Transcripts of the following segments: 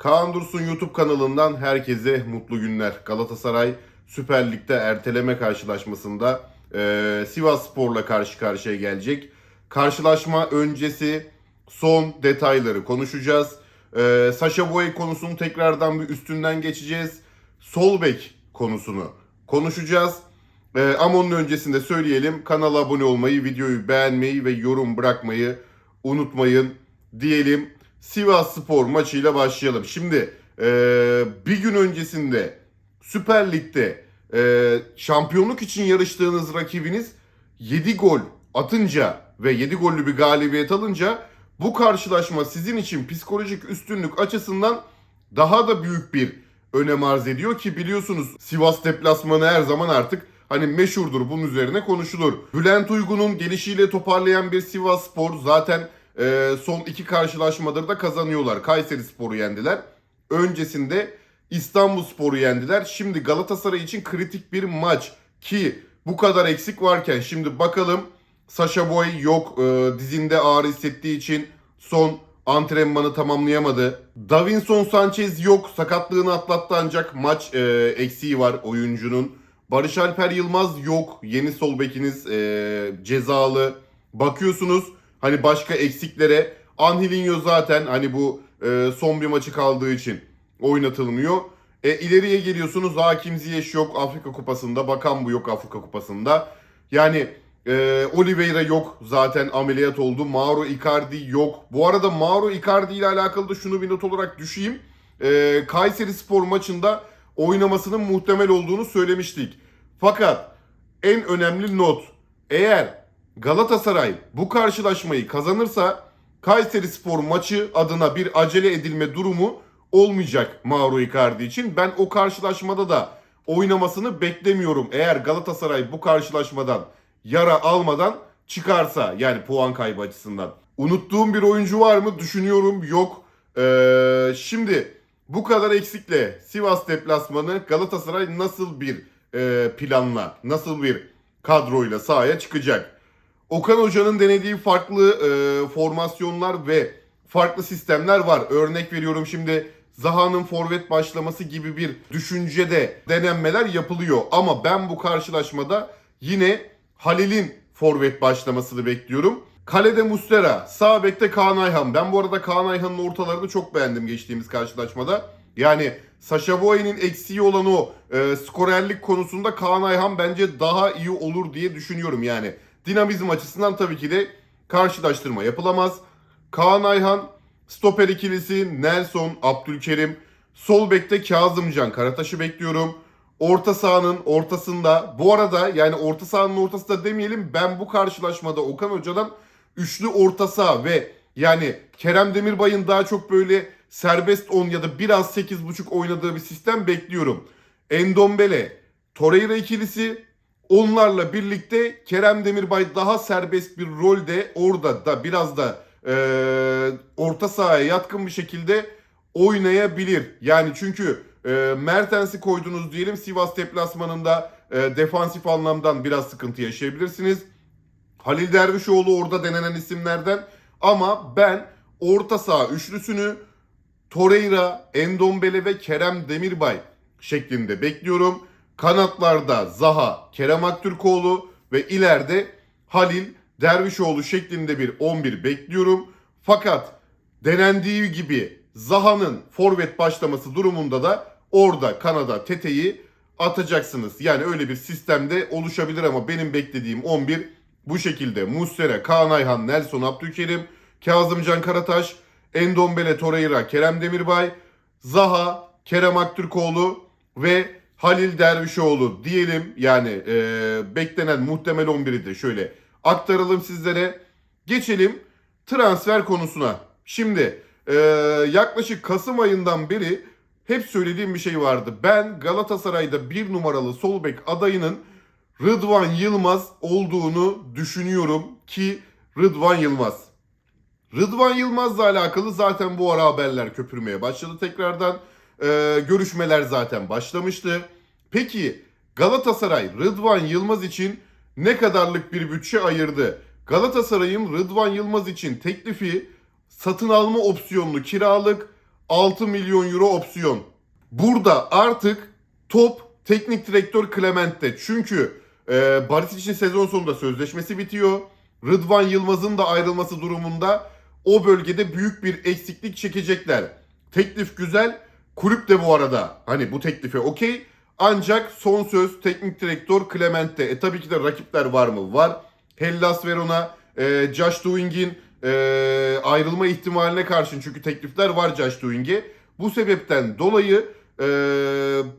Kaan Dursun YouTube kanalından herkese mutlu günler. Galatasaray Süper Lig'de erteleme karşılaşmasında e, Sivas Spor'la karşı karşıya gelecek. Karşılaşma öncesi son detayları konuşacağız. E, Sasha Boy konusunu tekrardan bir üstünden geçeceğiz. Sol bek konusunu konuşacağız. E, ama onun öncesinde söyleyelim. Kanala abone olmayı, videoyu beğenmeyi ve yorum bırakmayı unutmayın diyelim. Sivas Spor maçıyla başlayalım. Şimdi e, bir gün öncesinde Süper Lig'de e, şampiyonluk için yarıştığınız rakibiniz 7 gol atınca ve 7 gollü bir galibiyet alınca bu karşılaşma sizin için psikolojik üstünlük açısından daha da büyük bir önem arz ediyor ki biliyorsunuz Sivas deplasmanı her zaman artık hani meşhurdur bunun üzerine konuşulur. Bülent Uygun'un gelişiyle toparlayan bir Sivas Spor zaten e, son iki karşılaşmadır da kazanıyorlar. Kayseri Spor'u yendiler. Öncesinde İstanbul Spor'u yendiler. Şimdi Galatasaray için kritik bir maç ki bu kadar eksik varken şimdi bakalım Sasha Boy yok e, dizinde ağrı hissettiği için son antrenmanı tamamlayamadı. Davinson Sanchez yok sakatlığını atlattı ancak maç e, eksiği var oyuncunun. Barış Alper Yılmaz yok yeni sol bekiniz e, cezalı. Bakıyorsunuz hani başka eksiklere Angelinho zaten hani bu e, son bir maçı kaldığı için oynatılmıyor. E, ileriye geliyorsunuz Hakim Ziyech yok Afrika Kupası'nda. Bakan bu yok Afrika Kupası'nda. Yani e, Oliveira yok zaten ameliyat oldu. Mauro Icardi yok. Bu arada Mauro Icardi ile alakalı da şunu bir not olarak düşeyim. E, Kayseri Spor maçında oynamasının muhtemel olduğunu söylemiştik. Fakat en önemli not eğer Galatasaray bu karşılaşmayı kazanırsa Kayseri Spor maçı adına bir acele edilme durumu olmayacak Mauro Icardi için. Ben o karşılaşmada da oynamasını beklemiyorum. Eğer Galatasaray bu karşılaşmadan yara almadan çıkarsa yani puan kaybı açısından. Unuttuğum bir oyuncu var mı? Düşünüyorum yok. Ee, şimdi bu kadar eksikle Sivas deplasmanı Galatasaray nasıl bir e, planla, nasıl bir kadroyla sahaya çıkacak? Okan Hoca'nın denediği farklı e, formasyonlar ve farklı sistemler var. Örnek veriyorum şimdi Zaha'nın forvet başlaması gibi bir düşüncede denenmeler yapılıyor. Ama ben bu karşılaşmada yine Halil'in forvet başlamasını bekliyorum. Kalede Mustera, sağ bekte Kaan Ayhan. Ben bu arada Kaan Ayhan'ın ortalarını çok beğendim geçtiğimiz karşılaşmada. Yani Sasha Boy'nin eksiği olan o e, skorerlik konusunda Kaan Ayhan bence daha iyi olur diye düşünüyorum yani. Dinamizm açısından tabii ki de karşılaştırma yapılamaz. Kaan Ayhan, stoper ikilisi Nelson, Abdülkerim. Sol bekte Kazımcan, Karataş'ı bekliyorum. Orta sahanın ortasında bu arada yani orta sahanın ortasında demeyelim ben bu karşılaşmada Okan Hoca'dan üçlü orta saha ve yani Kerem Demirbay'ın daha çok böyle serbest 10 ya da biraz 8.5 oynadığı bir sistem bekliyorum. Endombele, Torreira ikilisi onlarla birlikte Kerem Demirbay daha serbest bir rolde orada da biraz da e, orta sahaya yatkın bir şekilde oynayabilir. Yani çünkü e, Mertens'i koydunuz diyelim Sivas deplasmanında e, defansif anlamdan biraz sıkıntı yaşayabilirsiniz. Halil Dervişoğlu orada denenen isimlerden ama ben orta saha üçlüsünü Torreira, Endombele ve Kerem Demirbay şeklinde bekliyorum. Kanatlarda Zaha, Kerem Aktürkoğlu ve ileride Halil Dervişoğlu şeklinde bir 11 bekliyorum. Fakat denendiği gibi Zaha'nın forvet başlaması durumunda da orada Kanada Tete'yi atacaksınız. Yani öyle bir sistemde oluşabilir ama benim beklediğim 11 bu şekilde. Muslera, Kaan Ayhan, Nelson Abdülkerim, Kazımcan Karataş, Endombele Torreira, Kerem Demirbay, Zaha, Kerem Aktürkoğlu ve Halil Dervişoğlu diyelim. Yani e, beklenen muhtemel 11'i de şöyle aktaralım sizlere. Geçelim transfer konusuna. Şimdi e, yaklaşık Kasım ayından beri hep söylediğim bir şey vardı. Ben Galatasaray'da bir numaralı sol bek adayının Rıdvan Yılmaz olduğunu düşünüyorum ki Rıdvan Yılmaz. Rıdvan Yılmaz'la alakalı zaten bu ara haberler köpürmeye başladı tekrardan. Ee, görüşmeler zaten başlamıştı. Peki Galatasaray Rıdvan Yılmaz için ne kadarlık bir bütçe ayırdı? Galatasaray'ın Rıdvan Yılmaz için teklifi satın alma opsiyonlu kiralık 6 milyon euro opsiyon. Burada artık top teknik direktör Clement'te. Çünkü e, Barisic'in sezon sonunda sözleşmesi bitiyor. Rıdvan Yılmaz'ın da ayrılması durumunda o bölgede büyük bir eksiklik çekecekler. Teklif güzel. Kulüp de bu arada hani bu teklife okey. Ancak son söz teknik direktör Clement'te. E tabii ki de rakipler var mı? Var. Hellas Verona, e, Josh Doing'in e, ayrılma ihtimaline karşın çünkü teklifler var Josh Doing'e. Bu sebepten dolayı e,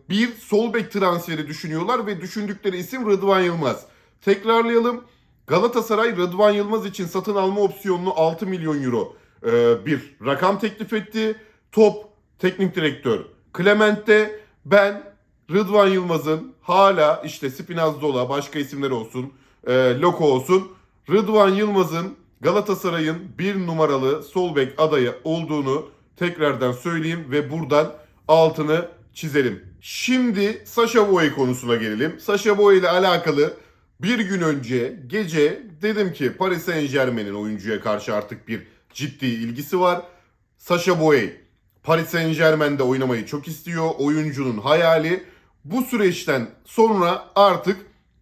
bir sol bek transferi düşünüyorlar ve düşündükleri isim Rıdvan Yılmaz. Tekrarlayalım. Galatasaray Rıdvan Yılmaz için satın alma opsiyonunu 6 milyon euro e, bir rakam teklif etti. Top teknik direktör Clement'te ben Rıdvan Yılmaz'ın hala işte Spinazzola başka isimler olsun e, Loko olsun Rıdvan Yılmaz'ın Galatasaray'ın bir numaralı sol bek adayı olduğunu tekrardan söyleyeyim ve buradan altını çizelim. Şimdi Sasha Boye konusuna gelelim. Sasha Boye ile alakalı bir gün önce gece dedim ki Paris Saint Germain'in oyuncuya karşı artık bir ciddi ilgisi var. Sasha Boye Paris Saint Germain'de oynamayı çok istiyor. Oyuncunun hayali. Bu süreçten sonra artık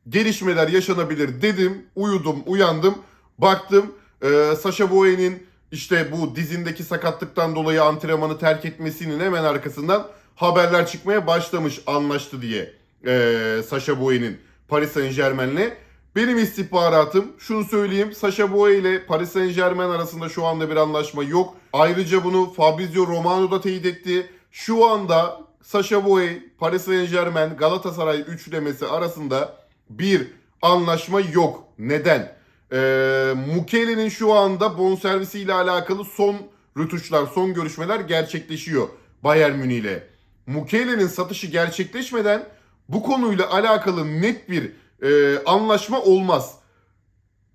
gelişmeler yaşanabilir dedim. Uyudum, uyandım. Baktım e, Sasha Boye'nin işte bu dizindeki sakatlıktan dolayı antrenmanı terk etmesinin hemen arkasından haberler çıkmaya başlamış anlaştı diye e, Sasha Boye'nin Paris Saint Germain'le. Benim istihbaratım şunu söyleyeyim. Sasha Boye ile Paris Saint Germain arasında şu anda bir anlaşma yok. Ayrıca bunu Fabrizio Romano da teyit etti. Şu anda Sasha Boye, Paris Saint Germain, Galatasaray üçlemesi arasında bir anlaşma yok. Neden? Ee, Mukele'nin şu anda bonservisiyle alakalı son rütuşlar, son görüşmeler gerçekleşiyor Bayern Münih ile. Mukele'nin satışı gerçekleşmeden bu konuyla alakalı net bir e, anlaşma olmaz.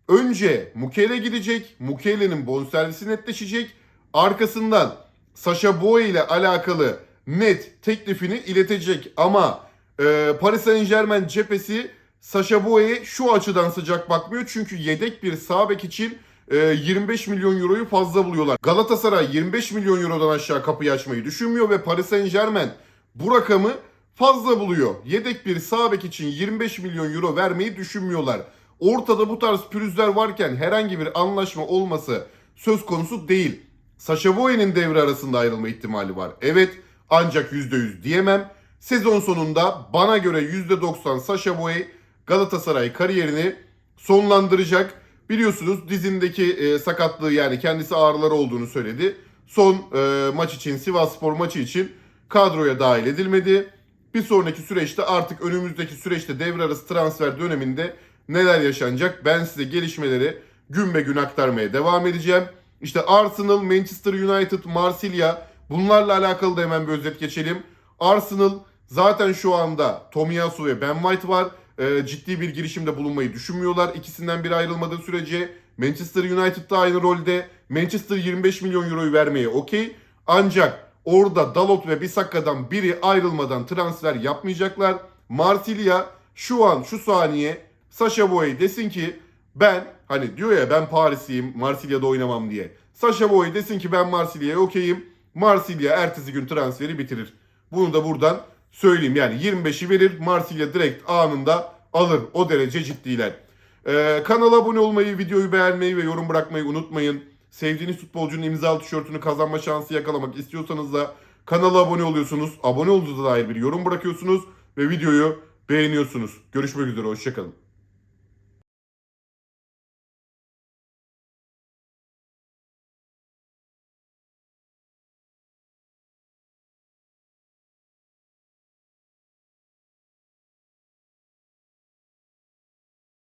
Önce Mukele gidecek, Mukele'nin bonservisi netleşecek. Arkasından Sasha Boye ile alakalı net teklifini iletecek. Ama e, Paris Saint Germain cephesi Sasha Boye'ye şu açıdan sıcak bakmıyor. Çünkü yedek bir sağ bek için e, 25 milyon euroyu fazla buluyorlar. Galatasaray 25 milyon eurodan aşağı kapıyı açmayı düşünmüyor ve Paris Saint Germain bu rakamı fazla buluyor. Yedek bir sağ bek için 25 milyon euro vermeyi düşünmüyorlar. Ortada bu tarz pürüzler varken herhangi bir anlaşma olması söz konusu değil. Sasha Boye'nin devre arasında ayrılma ihtimali var. Evet ancak %100 diyemem. Sezon sonunda bana göre %90 Sasha Boye Galatasaray kariyerini sonlandıracak. Biliyorsunuz dizindeki e, sakatlığı yani kendisi ağrıları olduğunu söyledi. Son e, maç için Sivasspor maçı için kadroya dahil edilmedi. Bir sonraki süreçte artık önümüzdeki süreçte devre arası transfer döneminde neler yaşanacak ben size gelişmeleri gün be gün aktarmaya devam edeceğim. İşte Arsenal, Manchester United, Marsilya bunlarla alakalı da hemen bir özet geçelim. Arsenal zaten şu anda Tomiyasu ve Ben White var. Ee, ciddi bir girişimde bulunmayı düşünmüyorlar. İkisinden biri ayrılmadığı sürece Manchester United da aynı rolde. Manchester 25 milyon euroyu vermeye okey. Ancak orada Dalot ve Bisaka'dan biri ayrılmadan transfer yapmayacaklar. Marsilya şu an şu saniye Sasha Boye desin ki ben hani diyor ya ben Parisliyim Marsilya'da oynamam diye. Sasha Boye desin ki ben Marsilya'ya okeyim. Marsilya ertesi gün transferi bitirir. Bunu da buradan söyleyeyim. Yani 25'i verir Marsilya direkt anında alır. O derece ciddiler. Ee, kanala abone olmayı, videoyu beğenmeyi ve yorum bırakmayı unutmayın. Sevdiğiniz futbolcunun imzalı tişörtünü kazanma şansı yakalamak istiyorsanız da kanala abone oluyorsunuz. Abone olduğunuza dair bir yorum bırakıyorsunuz ve videoyu beğeniyorsunuz. Görüşmek üzere, hoşçakalın.